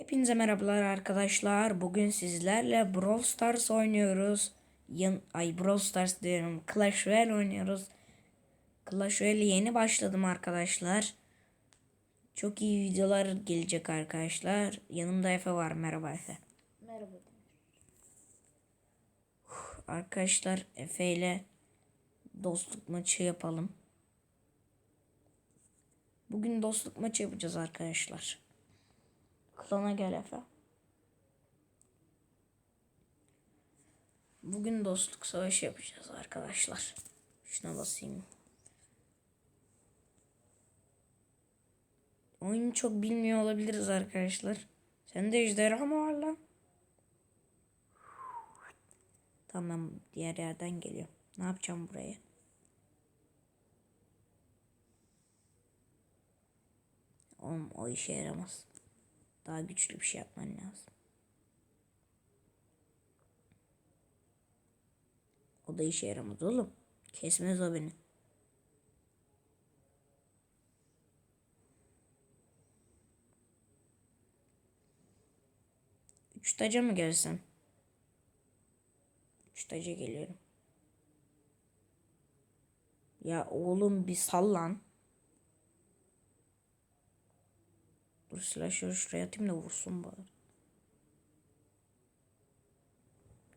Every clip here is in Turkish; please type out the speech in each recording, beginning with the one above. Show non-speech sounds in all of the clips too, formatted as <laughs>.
Hepinize merhabalar arkadaşlar. Bugün sizlerle Brawl Stars oynuyoruz. Yan, ay Brawl Stars diyorum. Clash Royale oynuyoruz. Clash Royale'e yeni başladım arkadaşlar. Çok iyi videolar gelecek arkadaşlar. Yanımda Efe var. Merhaba Efe. Merhaba. Arkadaşlar Efe ile dostluk maçı yapalım. Bugün dostluk maçı yapacağız arkadaşlar. Klana gel Efe. Bugün dostluk savaşı yapacağız arkadaşlar. Şuna basayım. Oyunu çok bilmiyor olabiliriz arkadaşlar. Sende ejderha mı var lan? Tamam diğer yerden geliyor. Ne yapacağım buraya? Oğlum o işe yaramaz. Daha güçlü bir şey yapman lazım. O da işe yaramaz oğlum. Kesmez o beni. Üç taca mı gelsem? Üç taca geliyorum. Ya oğlum bir sallan. Dur silahşörü şuraya atayım da vursun bari.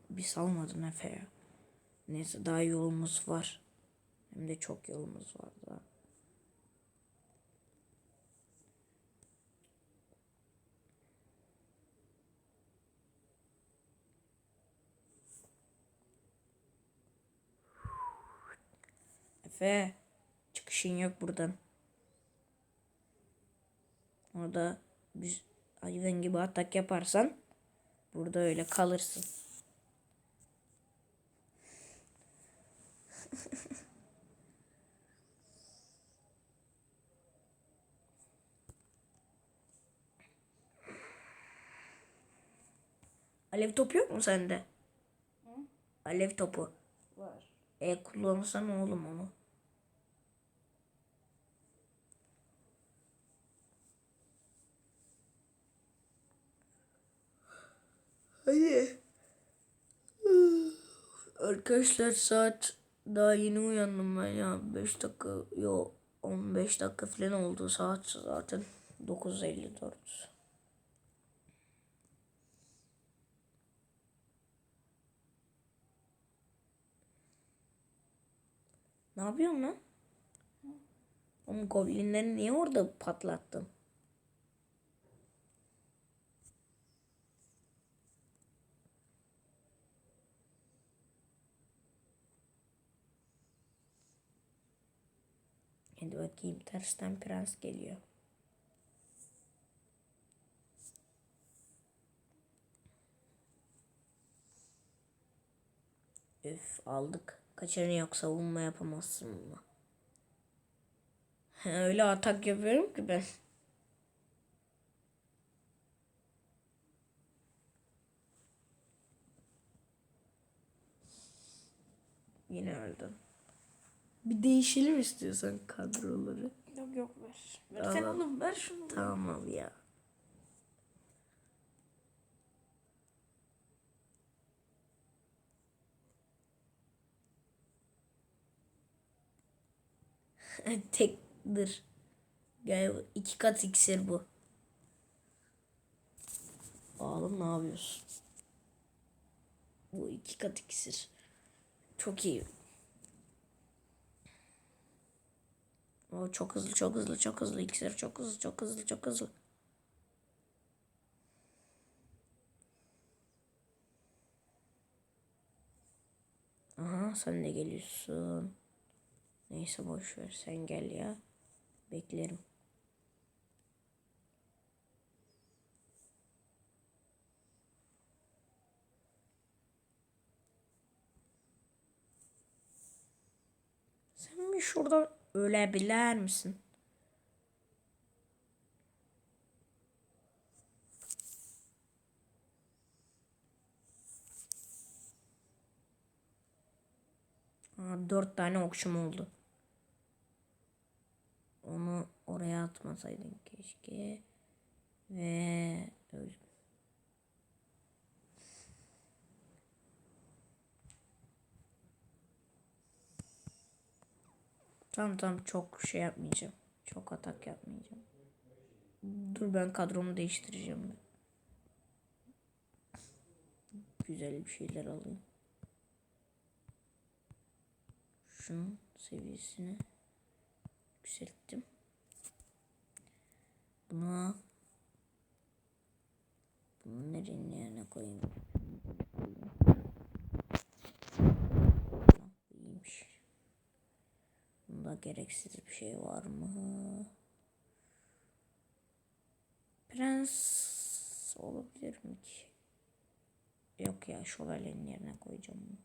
Bir salmadın Efe ya. Neyse daha yolumuz var. Hem de çok yolumuz var daha. Efe çıkışın yok buradan. Orada biz hayvan gibi atak yaparsan burada öyle kalırsın. <laughs> Alev topu yok mu sende? Alev topu. Var. E kullansana oğlum onu. Hadi. Arkadaşlar saat daha yeni uyandım ben ya. 5 dakika yo 15 dakika falan oldu saat zaten 9.54. Ne yapıyorsun lan? Oğlum goblinleri niye orada patlattın? Hadi bakayım tersten prens geliyor. Üf aldık. Kaçarın yok savunma yapamazsın bununla. Öyle atak yapıyorum ki ben. Yine öldüm. Bir değişelim istiyorsan kadroları. Yok yok ver. Ver sen Tamam. oğlum ver şunu. Tamam ya. <laughs> Tekdir. Gel iki kat iksir bu. Oğlum ne yapıyorsun? Bu iki kat iksir. Çok iyi. O çok hızlı, çok hızlı, çok hızlı iksir, çok hızlı, çok hızlı, çok hızlı. Aha sen de geliyorsun. Neyse boş ver sen gel ya. Beklerim. Sen bir şurada ölebilir misin? Aa, dört tane okşum oldu. Onu oraya atmasaydın keşke. Ve öldüm. Tamam tamam çok şey yapmayacağım. Çok atak yapmayacağım. Dur ben kadromu değiştireceğim. Ben. Güzel bir şeyler alayım. Şunun seviyesini yükselttim. Bunu bunu nerenin yerine koyayım? Tamam, İyiymiş. Bunda gereksiz bir şey var mı? Prens olabilir mi ki? Yok ya şövalyenin yerine koyacağım bunu.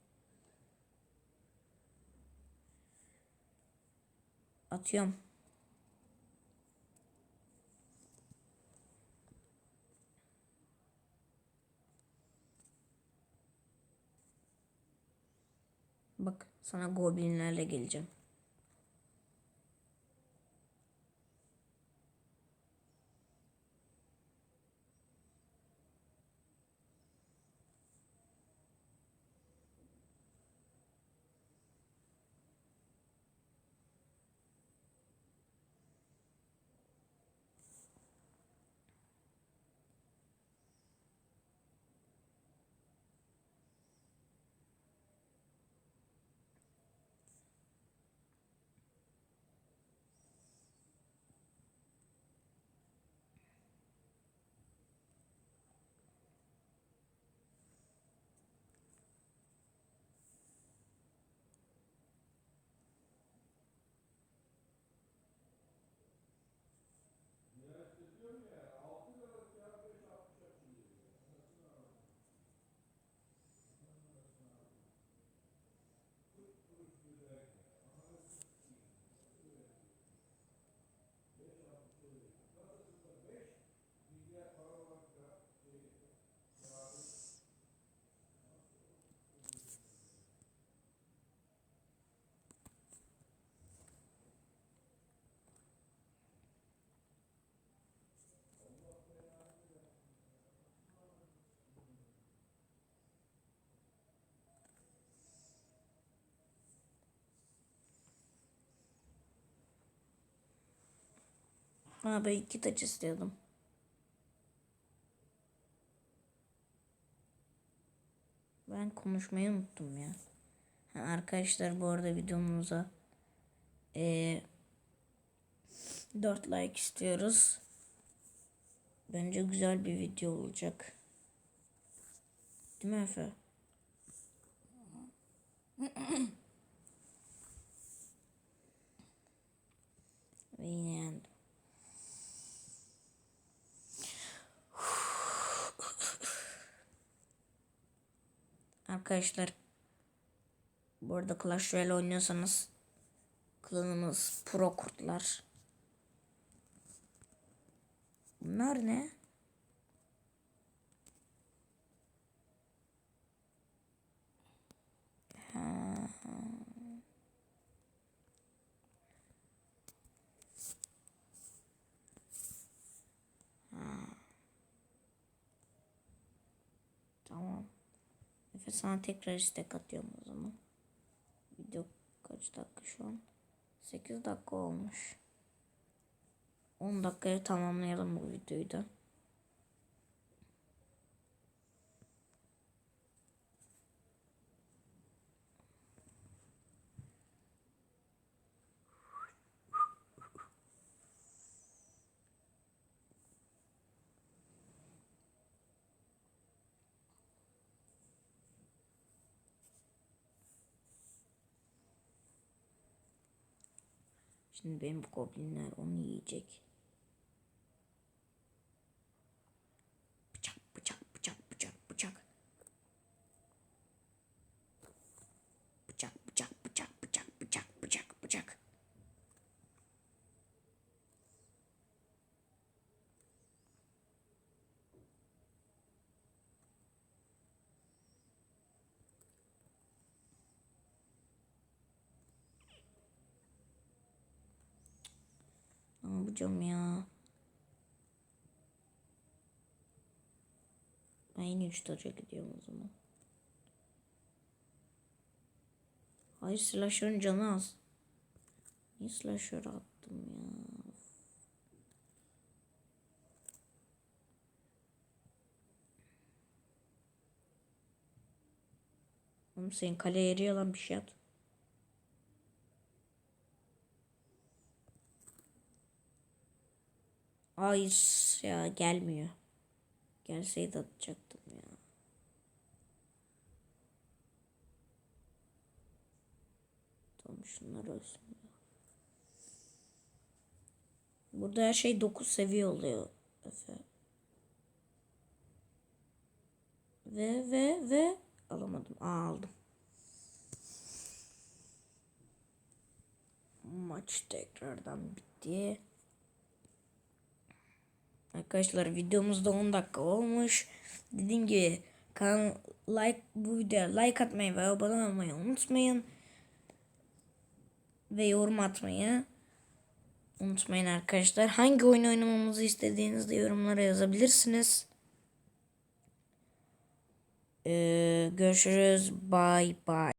Atıyorum. Bak sana goblinlerle geleceğim. Ha ben iki taç istiyordum. Ben konuşmayı unuttum ya. Ha, arkadaşlar bu arada videomuza eee 4 like istiyoruz. Bence güzel bir video olacak. Değil mi Efe? Ve yine yendim. Arkadaşlar bu arada Clash Royale oynuyorsanız klanımız pro kurtlar. Bunlar ne? Tamam. Efe sana tekrar istek atıyorum o zaman. Video kaç dakika şu an? 8 dakika olmuş. 10 dakikaya tamamlayalım bu videoyu da. Şimdi benim goblinler onu yiyecek. Bıçak bıçak bıçak bıçak bıçak. Bıçak bıçak bıçak bıçak bıçak bıçak bıçak. Yapacağım ya? Ben yine 3 taca gidiyorum o zaman. Hayır slasher'ın canı az. Niye slasher attım ya? Oğlum senin kaleye yarıyor lan bir şey at. Hayır ya gelmiyor. Gelseydi atacaktım ya. Tamam şunlar olsun. Burada her şey 9 seviye oluyor. Efe. Ve ve ve alamadım. Aa, aldım. Maç tekrardan bitti. Arkadaşlar videomuzda 10 dakika olmuş. Dediğim gibi kan like bu videoya like atmayı ve abone olmayı unutmayın. Ve yorum atmayı unutmayın arkadaşlar. Hangi oyun oynamamızı istediğinizde yorumlara yazabilirsiniz. Ee, görüşürüz. Bye bye.